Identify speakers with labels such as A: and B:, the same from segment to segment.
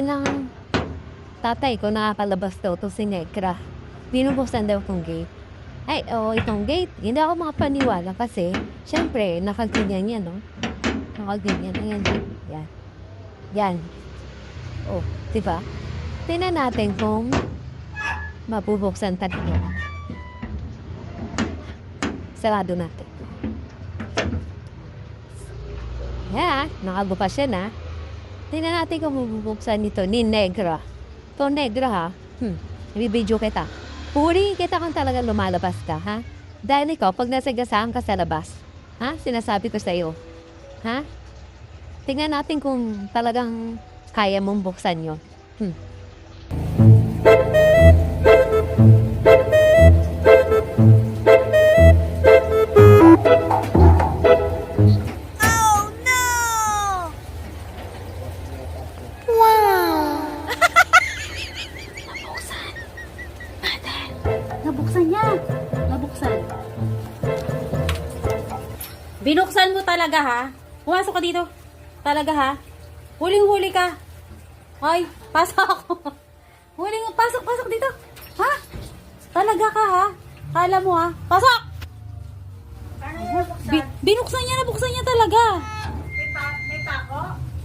A: ng tatay ko nakakalabas daw to si Negra. Binubuksan daw tong gate. Ay, oo, itong gate. Hindi ako makapaniwala kasi, syempre, nakaganyan yan, no? Nakaganyan. Ayan, yan. Yan. Oh, di ba? Tingnan natin kung mabubuksan talaga. Sarado natin. Yeah, nakabukas siya na. Tingnan natin kung mabubuksan nito ni Negra. To Negra ha. Hmm, ibibidyo kita. Puri kita kung talaga lumalabas ka, ha? Dahil ikaw, pag nasagasaan ka sa labas, ha? Sinasabi ko sa'yo, ha? Tingnan natin kung talagang kaya mong buksan yun. Hmm.
B: Niya. Nabuksan. Binuksan mo talaga ha? Pumasok ka dito. Talaga ha? Huling-huli ka. Ay, pasok. Huling, pasok, pasok dito. Ha? Talaga ka ha? Kala mo ha? Pasok! Bi- binuksan niya, nabuksan niya talaga.
C: May pako?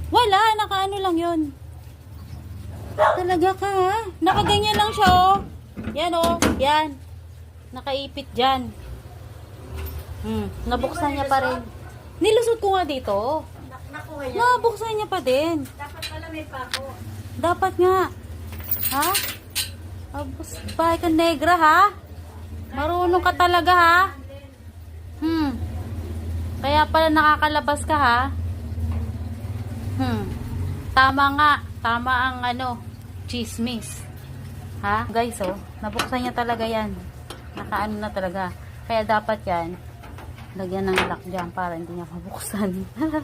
B: Wala, nakaano lang yun. Talaga ka ha? Nakaganyan lang siya oh. Yan oh, yan. Nakaipit dyan. Hmm, nabuksan niya pa rin. Nilusot ko nga dito.
C: Na- Nakuha yan.
B: Nabuksan niya pa din.
C: Dapat pala may pako.
B: Dapat nga. Ha? Abos, bahay ka negra ha? Marunong ka talaga ha? Hmm. Kaya pala nakakalabas ka ha? Hmm. Tama nga. Tama ang ano, chismis. Ha? Guys, oh. Nabuksan niya talaga yan. Nakaano na talaga. Kaya dapat yan, lagyan ng lock dyan para hindi niya mabuksan.